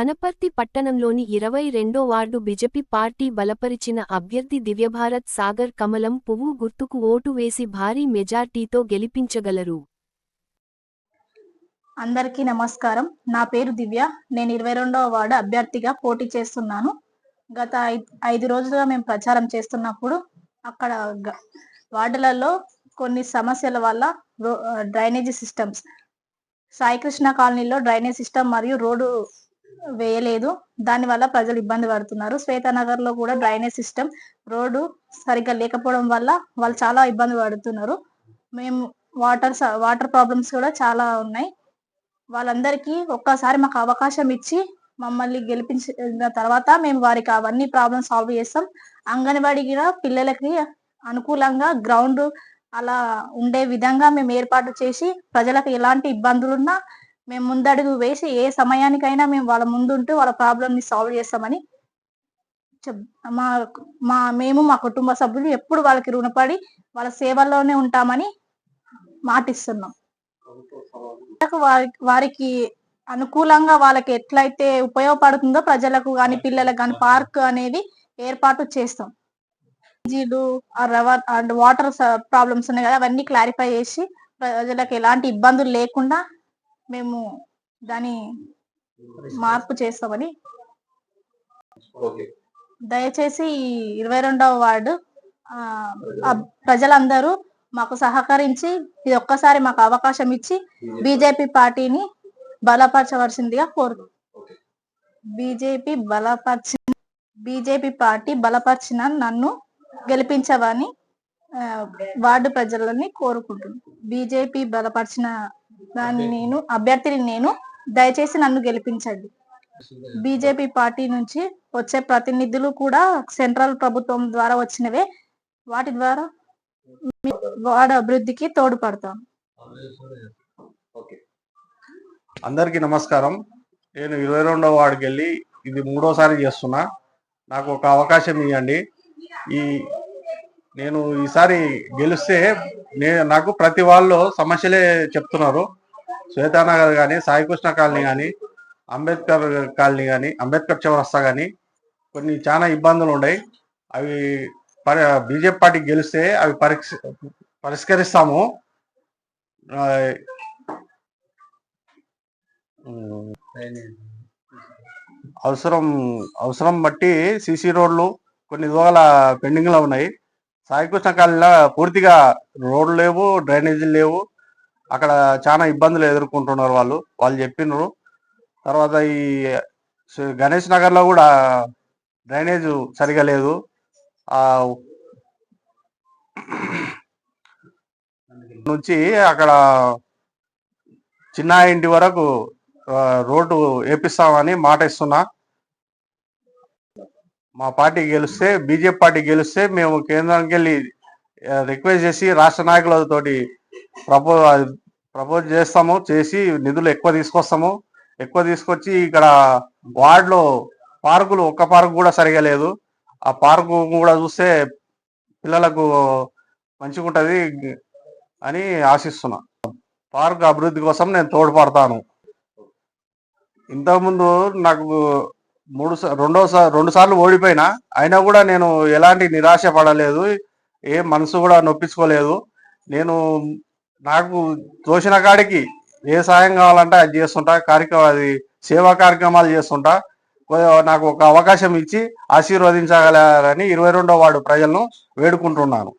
వనపర్తి పట్టణంలోని ఇరవై రెండో వార్డు బిజెపి పార్టీ బలపరిచిన అభ్యర్థి దివ్యభారత్ సాగర్ కమలం పువ్వు గుర్తుకు ఓటు వేసి భారీ మెజార్టీతో గెలిపించగలరు. అందరికీ నమస్కారం. నా పేరు దివ్య. నేను ఇరవై రెండవ వార్డు అభ్యర్థిగా పోటీ చేస్తున్నాను. గత ఐదు రోజులుగా మేము ప్రచారం చేస్తున్నప్పుడు అక్కడ గ- వార్డులలో కొన్ని సమస్యల వల్ల రో- డ్రైనేజీ సిస్టమ్స్ సాయికృష్ణ కాలనీలో డ్రైనేజ్ సిస్టమ్ మరియు రోడ్డు వేయలేదు. దానివల్ల ప్రజలు ఇబ్బంది పడుతున్నారు. శ్వేతనగర్లో కూడా డ్రైనేజ్ సిస్టమ్ రోడ్డు సరిగ్గా లేకపోవడం వల్ల వాళ్ళు చాలా ఇబ్బంది పడుతున్నారు. మేము వాటర్ వాటర్ ప్రాబ్లమ్స్ కూడా చాలా ఉన్నాయి. వాళ్ళందరికీ ఒక్కసారి మాకు అవకాశం ఇచ్చి మమ్మల్ని గెలిపించిన తర్వాత మేము వారికి అవన్నీ ప్రాబ్లమ్ సాల్వ్ చేస్తాం. అంగన్వాడీ కూడా పిల్లలకి అనుకూలంగా గ్రౌండ్ అలా ఉండే విధంగా మేము ఏర్పాటు చేసి ప్రజలకు ఎలాంటి ఇబ్బందులున్నా మేము ముందడుగు వేసి ఏ సమయానికైనా మేము వాళ్ళ ముందుంటూ వాళ్ళ ప్రాబ్లమ్ని సాల్వ్ చేస్తామని చెప్- మా మా మేము మా కుటుంబ సభ్యులు ఎప్పుడు వాళ్ళకి రుణపడి వాళ్ళ సేవల్లోనే ఉంటామని మాటిస్తున్నాం. వారి- వారికి అనుకూలంగా వాళ్ళకి ఎట్లయితే ఉపయోగపడుతుందో ప్రజలకు కానీ పిల్లలకు కానీ పార్క్ అనేది ఏర్పాటు చేస్తాం. జీలు అండ్ వాటర్ ప్రాబ్లమ్స్ ఉన్నాయి కదా అవన్నీ క్లారిఫై చేసి ప్రజలకు ఎలాంటి ఇబ్బందులు లేకుండా మేము దాని మార్పు చేస్తామని. దయచేసి ఇరవై రెండవ వార్డు ప్రజలందరూ మాకు సహకరించి ఇది ఒక్కసారి మాకు అవకాశం ఇచ్చి బీజేపీ. పార్టీని బలపరచవలసిందిగా కోరు బీజేపీ బలపరిచి బీజేపీ పార్టీ బలపరిచిన నన్ను గెలిపించవని వార్డు ప్రజలని కోరుకుంటున్నాను బీజేపీ బలపరిచిన దాన్ని నేను అభ్యర్థిని నేను దయచేసి నన్ను గెలిపించండి. బీజేపీ పార్టీ నుంచి వచ్చే ప్రతినిధులు కూడా సెంట్రల్ ప్రభుత్వం ద్వారా వచ్చినవే. వాటి ద్వారా మీ వార్డు అభివృద్ధికి తోడ్పడతాం. ఓకే. అందరికీ నమస్కారం. నేను ఇరవై రెండవ వార్డుకి వెళ్ళి ఇది మూడోసారి చేస్తున్నా. నాకు ఒక అవకాశం ఇవ్వండి ఈ నేను ఈసారి గెలిస్తే నాకు ప్రతి వాళ్ళు సమస్యలే చెప్తున్నారు. శ్వేతానగర్ కానీ సాయికృష్ణ కాలనీ కానీ అంబేద్కర్ కాలనీ కానీ అంబేద్కర్ చౌరస్తా కానీ కొన్ని చాలా ఇబ్బందులు ఉన్నాయి అవి బీజేపీ పార్టీ గెలిస్తే అవి పరిక్ష పరిష్కరిస్తాము. అవసరం అవసరం బట్టి సీసీ రోడ్లు కొన్ని దోగల పెండింగ్లో ఉన్నాయి. సాయికృష్ణ కాలనీలో పూర్తిగా రోడ్లు లేవు డ్రైనేజీలు లేవు. అక్కడ చాలా ఇబ్బందులు ఎదుర్కొంటున్నారు వాళ్ళు. వాళ్ళు చెప్పినారు. తర్వాత ఈ గణేష్ నగర్లో కూడా డ్రైనేజ్ సరిగా లేదు. నుంచి అక్కడ చిన్న ఇంటి వరకు రోడ్డు వేపిస్తామని మాట ఇస్తున్నా. మా పార్టీ గెలిస్తే బీజేపీ పార్టీ గెలిస్తే మేము కేంద్రానికి వెళ్ళి రిక్వెస్ట్ చేసి రాష్ట్ర నాయకులతోటి ప్రపో ప్రపోజ్ చేస్తాము చేసి నిధులు ఎక్కువ తీసుకొస్తాము. ఎక్కువ తీసుకొచ్చి ఇక్కడ వార్డులో పార్కులు ఒక్క పార్క్ కూడా సరిగా లేదు. ఆ పార్కు కూడా చూస్తే పిల్లలకు మంచిగా ఉంటుంది అని ఆశిస్తున్నా. పార్క్ అభివృద్ధి కోసం నేను తోడ్పడతాను. ఇంతకుముందు నాకు మూడు సా- రెండో రెండు సార్లు ఓడిపోయినా అయినా కూడా నేను ఎలాంటి నిరాశ పడలేదు. ఏ మనసు కూడా నొప్పించుకోలేదు. నేను నాకు తోచిన కాడికి ఏ సాయం కావాలంటే అది చేస్తుంటా కార్యక్రమం అది సేవా కార్యక్రమాలు చేస్తుంటా. నాకు ఒక అవకాశం ఇచ్చి ఆశీర్వదించగలరని ఇరవై రెండో వార్డు ప్రజలను వేడుకుంటున్నాను.